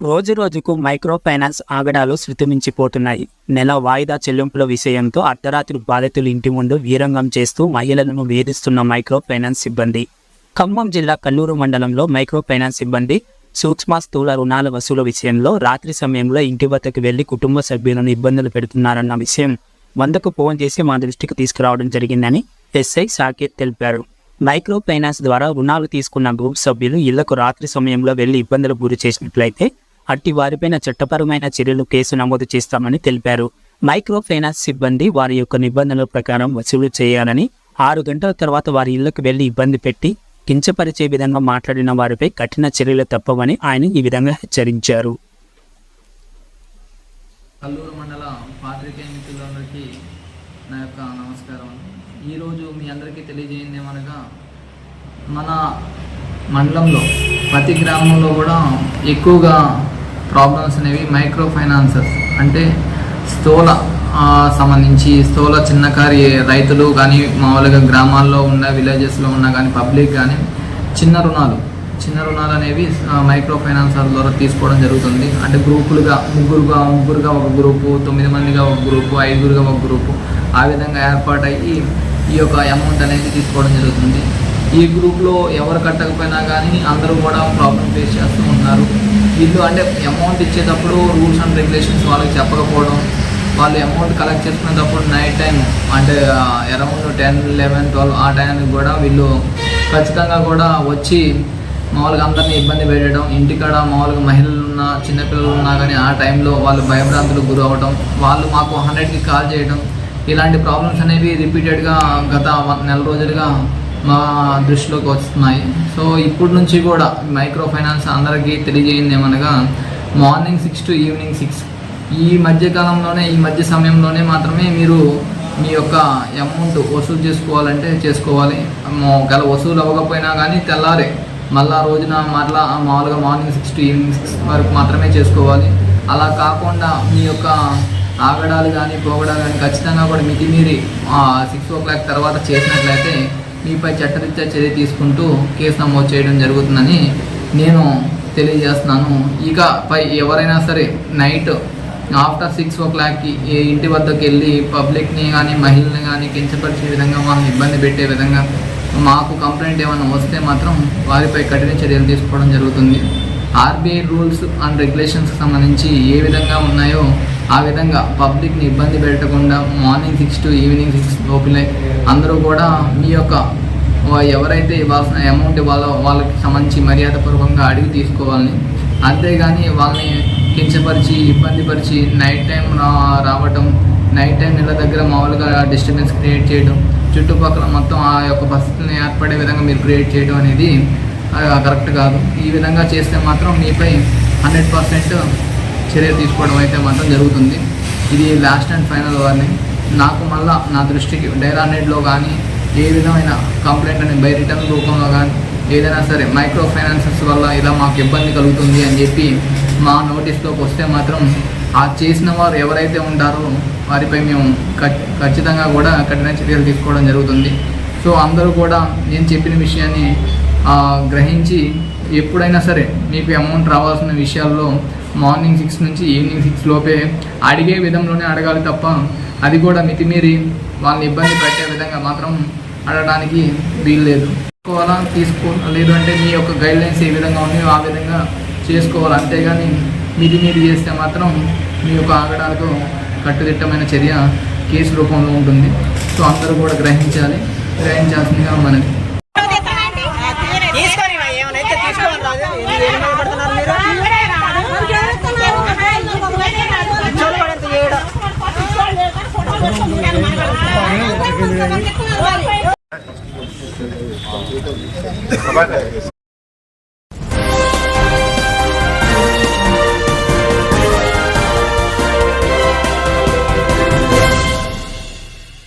రోజు రోజుకు micro finance ఆగడాలు శృతిమించిపోతున్నాయి. నెల వాయిదా చెల్లింపుల విషయంతో అర్ధరాత్రి బాధితులు ఇంటి ముందు వీరంగం చేస్తూ మహిళలను వేధిస్తున్న మైక్రో ఫైనాన్స్ సిబ్బంది. ఖమ్మం జిల్లా కల్లూరు మండలంలో మైక్రో ఫైనాన్స్ సిబ్బంది సూక్ష్మ స్థూల రుణాల వసూలు విషయంలో రాత్రి సమయంలో ఇంటి వద్దకు వెళ్ళి కుటుంబ సభ్యులను ఇబ్బందులు పెడుతున్నారన్న విషయం వందకు ఫోన్ చేసి మా దృష్టికి తీసుకురావడం జరిగిందని ఎస్ఐ సాకేత్ తెలిపారు. మైక్రో ఫైనాన్స్ ద్వారా రుణాలు తీసుకున్న గ్రూప్ సభ్యులు ఇళ్ళకు రాత్రి సమయంలో వెళ్ళి ఇబ్బందులు గురి చేసినట్లయితే అట్టి వారిపైన చట్టపరమైన చర్యలు కేసు నమోదు చేస్తామని తెలిపారు. మైక్రో ఫైనాన్స్ సిబ్బంది వారి యొక్క నిబంధనల ప్రకారం వసూలు చేయాలని ఆరు గంటల తర్వాత వారి ఇళ్ళకు వెళ్ళి ఇబ్బంది పెట్టి కించపరిచే విధంగా మాట్లాడిన వారిపై కఠిన చర్యలు తప్పవని ఆయన ఈ విధంగా హెచ్చరించారు. కల్లూరు మండల పాత్రికేయ మిత్రులందరికీ నా యొక్క నమస్కారం. ఈరోజు మీ అందరికీ తెలియజేయండి ఏమనగా మన మండలంలో ప్రతి గ్రామంలో కూడా ఎక్కువగా ప్రాబ్లమ్స్ అనేవి మైక్రో ఫైనాన్సెస్ అంటే స్థూల సంబంధించి స్థూల చిన్నకారి రైతులు కానీ మామూలుగా గ్రామాల్లో ఉన్న విలేజెస్లో ఉన్న కానీ పబ్లిక్ కానీ చిన్న రుణాలు. చిన్న రుణాలు అనేవి మైక్రో ఫైనాన్సర్ ద్వారా తీసుకోవడం జరుగుతుంది. అంటే గ్రూపులుగా ముగ్గురుగా ముగ్గురుగా ఒక గ్రూపు తొమ్మిది మందిగా ఒక గ్రూపు ఐదుగురుగా ఒక గ్రూపు ఆ విధంగా ఏర్పాటయ్యి ఈ యొక్క అమౌంట్ అనేది తీసుకోవడం జరుగుతుంది. ఈ గ్రూప్లో ఎవరు కట్టకపోయినా కానీ అందరూ కూడా ప్రాబ్లం ఫేస్ చేస్తూ ఉన్నారు వీళ్ళు అంటే అమౌంట్ ఇచ్చేటప్పుడు రూల్స్ అండ్ రెగ్యులేషన్స్ వాళ్ళకి చెప్పకపోవడం వాళ్ళు అమౌంట్ కలెక్ట్ చేసుకునేటప్పుడు నైట్ టైం అంటే అరౌండ్ టెన్ లెవెన్ ట్వెల్వ్ ఆ టైంకి కూడా వీళ్ళు ఖచ్చితంగా కూడా వచ్చి మామూలుగా అందరినీ ఇబ్బంది పెట్టడం ఇంటికాడ మామూలుగా మహిళలు ఉన్నా చిన్నపిల్లలు ఉన్నా కానీ ఆ టైంలో వాళ్ళు భయభ్రాంతులకు గురి అవ్వడం వాళ్ళు మాకు హండ్రెడ్కి కాల్ చేయడం ఇలాంటి ప్రాబ్లమ్స్ అనేవి రిపీటెడ్గా గత నెల రోజులుగా మా దృష్టిలోకి వస్తున్నాయి. సో ఇప్పటి నుంచి కూడా మైక్రో ఫైనాన్స్ అందరికీ తెలియజేయండి ఏమనగా morning six to evening six ఈ మధ్య కాలంలోనే ఈ మధ్య సమయంలోనే మాత్రమే మీరు మీ యొక్క అమౌంట్ వసూలు చేసుకోవాలంటే చేసుకోవాలి. ఒకవేళ వసూలు అవ్వకపోయినా కానీ తెల్లారే మళ్ళా రోజున మరలా మామూలుగా morning six to evening six వరకు మాత్రమే చేసుకోవాలి. అలా కాకుండా మీ యొక్క ఆగడాలు కానీ పోగడాలు కానీ ఖచ్చితంగా కూడా మితిమీరి సిక్స్ ఓ క్లాక్ తర్వాత చేసినట్లయితే మీపై చట్టరీత్యా చర్య తీసుకుంటూ కేసు నమోదు చేయడం జరుగుతుందని నేను తెలియజేస్తున్నాను. ఇక పై ఎవరైనా సరే నైట్ ఆఫ్టర్ సిక్స్ ఓ క్లాక్కి ఏ ఇంటి వద్దకు వెళ్ళి పబ్లిక్ని కానీ మహిళల్ని కానీ కించపరిచే విధంగా వాళ్ళని ఇబ్బంది పెట్టే విధంగా మాకు కంప్లైంట్ ఏమైనా వస్తే మాత్రం వారిపై కఠిన చర్యలు తీసుకోవడం జరుగుతుంది. ఆర్బీఐ రూల్స్ అండ్ రెగ్యులేషన్స్కి సంబంధించి ఏ విధంగా ఉన్నాయో ఆ విధంగా పబ్లిక్ని ఇబ్బంది పెట్టకుండా morning six to evening six లోపలే అందరూ కూడా మీ యొక్క ఎవరైతే ఇవ్వాల్సిన అమౌంట్ ఇవ్వాలో వాళ్ళకి సంబంధించి మర్యాదపూర్వకంగా అడిగి తీసుకోవాలని. అంతేగాని వాళ్ళని కించపరిచి ఇబ్బంది పరిచి నైట్ టైం రావటం నైట్ టైం ఇళ్ళ దగ్గర మామూలుగా డిస్టర్బెన్స్ క్రియేట్ చేయడం చుట్టుపక్కల మొత్తం ఆ యొక్క పరిస్థితిని ఏర్పడే విధంగా మీరు క్రియేట్ చేయడం అనేది కరెక్ట్ కాదు. ఈ విధంగా చేస్తే మాత్రం మీపై హండ్రెడ్ పర్సెంట్ చర్య తీసుకోవడం అయితే మాత్రం జరుగుతుంది. ఇది లాస్ట్ అండ్ ఫైనల్ వార్నింగ్ నాకు మళ్ళా నా దృష్టికి డైరానెట్లో కానీ ఏ విధమైన కంప్లైంట్ అని బై రిటర్న్ రూపంలో కానీ ఏదైనా సరే మైక్రో ఫైనాన్సెస్ వల్ల ఇలా మాకు ఇబ్బంది కలుగుతుంది అని చెప్పి మా నోటీస్లోకి వస్తే మాత్రం ఆ చేసిన వారు ఎవరైతే ఉంటారో వారిపై మేము ఖచ్చితంగా కూడా కఠిన చర్యలు తీసుకోవడం జరుగుతుంది. సో అందరూ కూడా నేను చెప్పిన విషయాన్ని గ్రహించి ఎప్పుడైనా సరే మీకు అమౌంట్ రావాల్సిన విషయాల్లో మార్నింగ్ సిక్స్ నుంచి ఈవినింగ్ సిక్స్ లోపే అడిగే విధంలోనే అడగాలి తప్ప అది కూడా మితిమీరి వాళ్ళని ఇబ్బంది పెట్టే విధంగా మాత్రం అడగడానికి వీలు లేదు తీసుకోవాలా? తీసుకో లేదు అంటే మీ యొక్క గైడ్ లైన్స్ ఏ విధంగా ఉన్నాయో ఆ విధంగా చేసుకోవాలి. అంతేగాని మితిమీరి చేస్తే మాత్రం మీ యొక్క ఆగడాలకు కట్టుదిట్టమైన చర్య కేసు రూపంలో ఉంటుంది. సో అందరూ కూడా గ్రహించాలి. గ్రహించాల్సిందిగా మనది తీసుకొని రా, ఏమైనా తీసుకోమని రాదు ఎందుకు ఏం భయపడుతున్నారు మీరు చూడబడేంత చేయడం Trabalha.